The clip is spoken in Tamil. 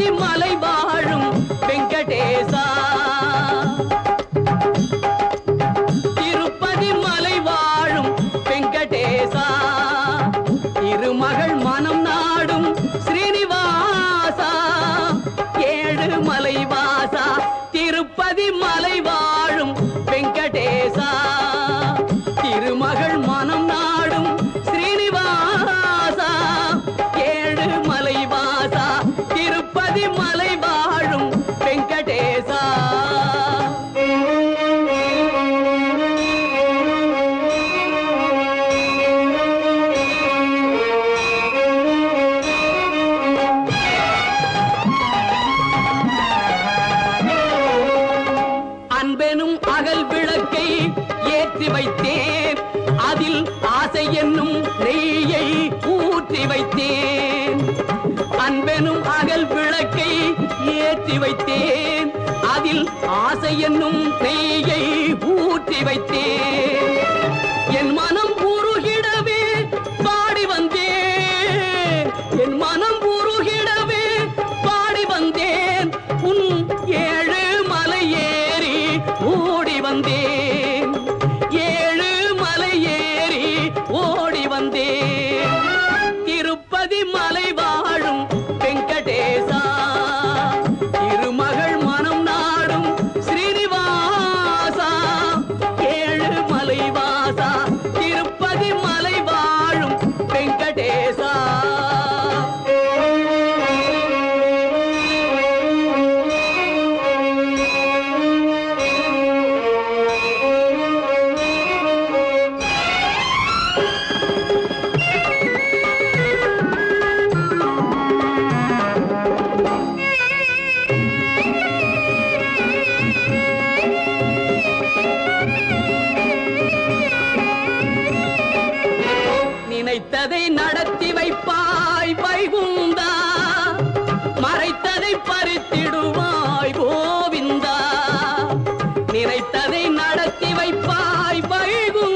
திருப்பதி மலை வாழும் வெங்கடேசா. திருப்பதி மலை வாழும் வெங்கடேசா. இருமகள் மனம் நான் திருப்பதி மலை வாழும் வெங்கடேசா. அன்பெனும் அகல் விளக்கை ஏற்றி வைத்தேன். அதில் ஆசை என்னும் நெய்யை ஊற்றி வைத்தேன். அன்பெனும் அகல் விளக்கை ஏற்றி வைத்தேன். அதில் ஆசை என்னும் பெய்யை ஊற்றி வைத்தேன். என் மனம் உருகிடவே பாடி வந்தேன். என் மனம் உருகிடவே பாடி வந்தேன். உன் ஏழு மலை ஏறி ஓடி வந்தேன். மறைத்ததை நடத்தி வைப்பாய் வைகுந்தா. மறைத்ததை பறித்திடுவாய் கோவிந்தா. நினைத்ததை நடத்தி வைப்பாய் வைகுந்தா.